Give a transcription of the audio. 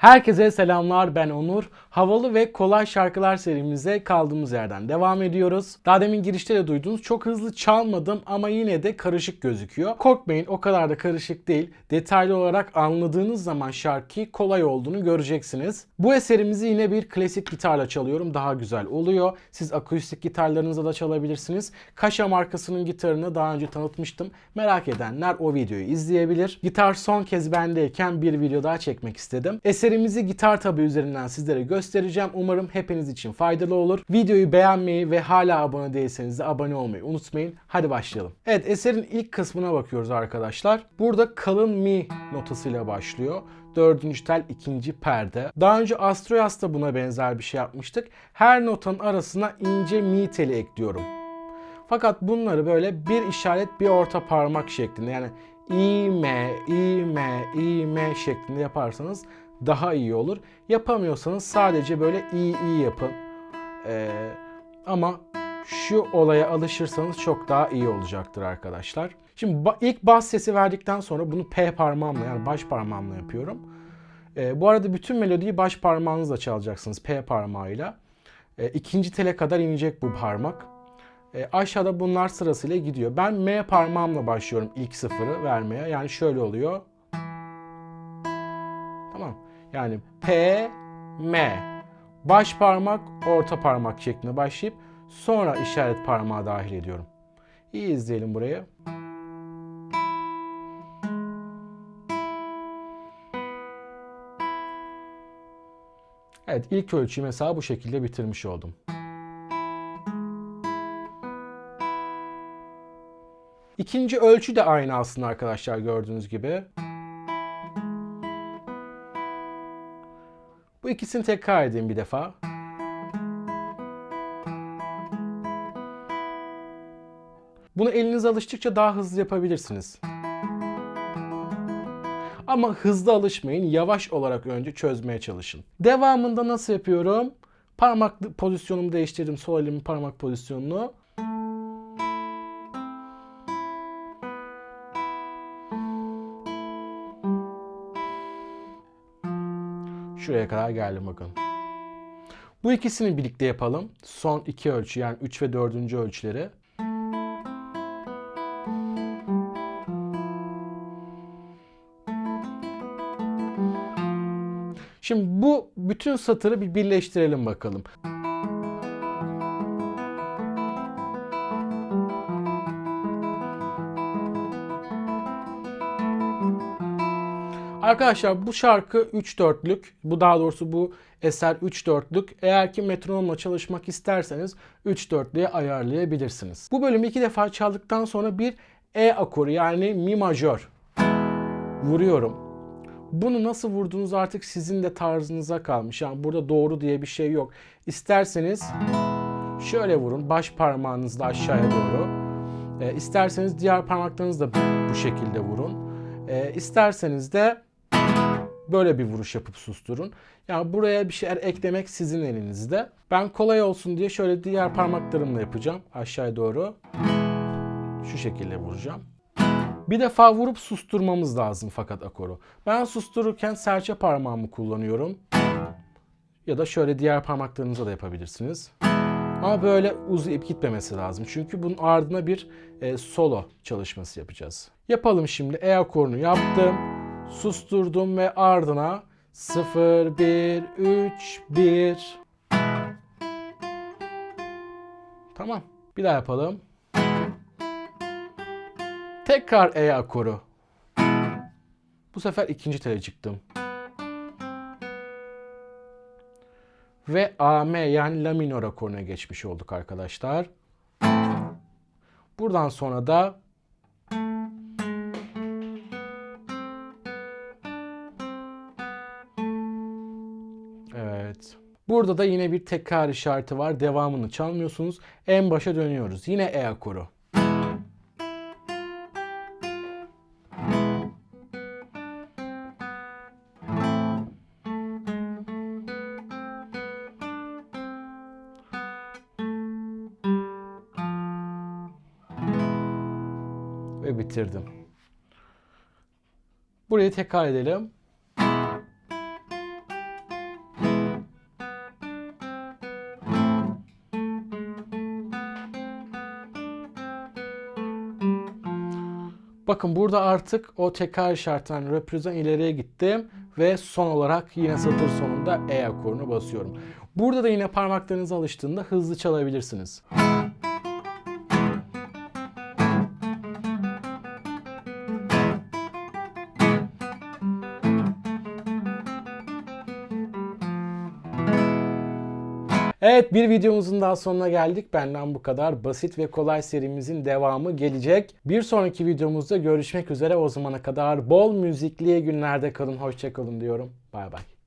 Herkese selamlar ben Onur. Havalı ve kolay şarkılar serimize kaldığımız yerden devam ediyoruz. Daha demin girişte de duydunuz. Çok hızlı çalmadım ama yine de karışık gözüküyor. Korkmayın o kadar da karışık değil. Detaylı olarak anladığınız zaman şarkıyı kolay olduğunu göreceksiniz. Bu eserimizi yine bir klasik gitarla çalıyorum. Daha güzel oluyor. Siz akustik gitarlarınızla da çalabilirsiniz. Kaşa markasının gitarını daha önce tanıtmıştım. Merak edenler o videoyu izleyebilir. Gitar son kez bendeyken bir video daha çekmek istedim. Eserimizi gitar tabi üzerinden sizlere göstereceğim. Umarım hepiniz için faydalı olur. Videoyu beğenmeyi ve hala abone değilseniz de abone olmayı unutmayın. Hadi başlayalım. Evet eserin ilk kısmına bakıyoruz arkadaşlar. Burada kalın mi notasıyla başlıyor. Dördüncü tel ikinci perde. Daha önce Astroyas'ta buna benzer bir şey yapmıştık. Her notanın arasına ince mi teli ekliyorum. Fakat bunları böyle bir işaret bir orta parmak şeklinde yani i m i m i m şeklinde yaparsanız daha iyi olur. Yapamıyorsanız sadece böyle i i yapın. Ee, ama şu olaya alışırsanız çok daha iyi olacaktır arkadaşlar. Şimdi ilk bas sesi verdikten sonra bunu P parmağımla yani baş parmağımla yapıyorum. Ee, bu arada bütün melodiyi baş parmağınızla çalacaksınız P parmağıyla. Ee, ikinci tele kadar inecek bu parmak. E, aşağıda bunlar sırasıyla gidiyor. Ben M parmağımla başlıyorum ilk sıfırı vermeye. Yani şöyle oluyor. Tamam. Yani P, M. Baş parmak, orta parmak şeklinde başlayıp sonra işaret parmağı dahil ediyorum. İyi izleyelim burayı. Evet ilk ölçüyü mesela bu şekilde bitirmiş oldum. İkinci ölçü de aynı aslında arkadaşlar gördüğünüz gibi. Bu ikisini tekrar edeyim bir defa. Bunu eliniz alıştıkça daha hızlı yapabilirsiniz. Ama hızlı alışmayın. Yavaş olarak önce çözmeye çalışın. Devamında nasıl yapıyorum? Parmak pozisyonumu değiştirdim. Sol elimin parmak pozisyonunu. Şuraya kadar geldim bakın. Bu ikisini birlikte yapalım. Son iki ölçü yani 3 ve 4. ölçüleri. Şimdi bu bütün satırı bir birleştirelim bakalım. Arkadaşlar bu şarkı 3 dörtlük. Bu daha doğrusu bu eser 3 dörtlük. Eğer ki metronomla çalışmak isterseniz 3 dörtlüğe ayarlayabilirsiniz. Bu bölümü iki defa çaldıktan sonra bir E akoru yani mi majör vuruyorum. Bunu nasıl vurduğunuz artık sizin de tarzınıza kalmış. Yani burada doğru diye bir şey yok. İsterseniz şöyle vurun baş parmağınızla aşağıya doğru. E, isterseniz diğer parmaklarınızla bu şekilde vurun. E, isterseniz de böyle bir vuruş yapıp susturun. Yani buraya bir şeyler eklemek sizin elinizde. Ben kolay olsun diye şöyle diğer parmaklarımla yapacağım aşağıya doğru. Şu şekilde vuracağım. Bir defa vurup susturmamız lazım fakat akoru. Ben sustururken serçe parmağımı kullanıyorum. Ya da şöyle diğer parmaklarınıza da yapabilirsiniz. Ama böyle uzayıp gitmemesi lazım. Çünkü bunun ardına bir e, solo çalışması yapacağız. Yapalım şimdi. E akorunu yaptım. Susturdum ve ardına 0, 1, 3, 1. Tamam. Bir daha yapalım. Tekrar E akoru. Bu sefer ikinci tele çıktım. Ve AM yani La minor akoruna geçmiş olduk arkadaşlar. Buradan sonra da Burada da yine bir tekrar işareti var. Devamını çalmıyorsunuz. En başa dönüyoruz. Yine E akoru. ve bitirdim. Burayı tekrar edelim. Bakın burada artık o tekrar şarttan röprizden ileriye gittim ve son olarak yine satır sonunda E akorunu basıyorum. Burada da yine parmaklarınız alıştığında hızlı çalabilirsiniz. Evet bir videomuzun daha sonuna geldik. Benden bu kadar. Basit ve kolay serimizin devamı gelecek. Bir sonraki videomuzda görüşmek üzere. O zamana kadar bol müzikli günlerde kalın. Hoşçakalın diyorum. Bay bay.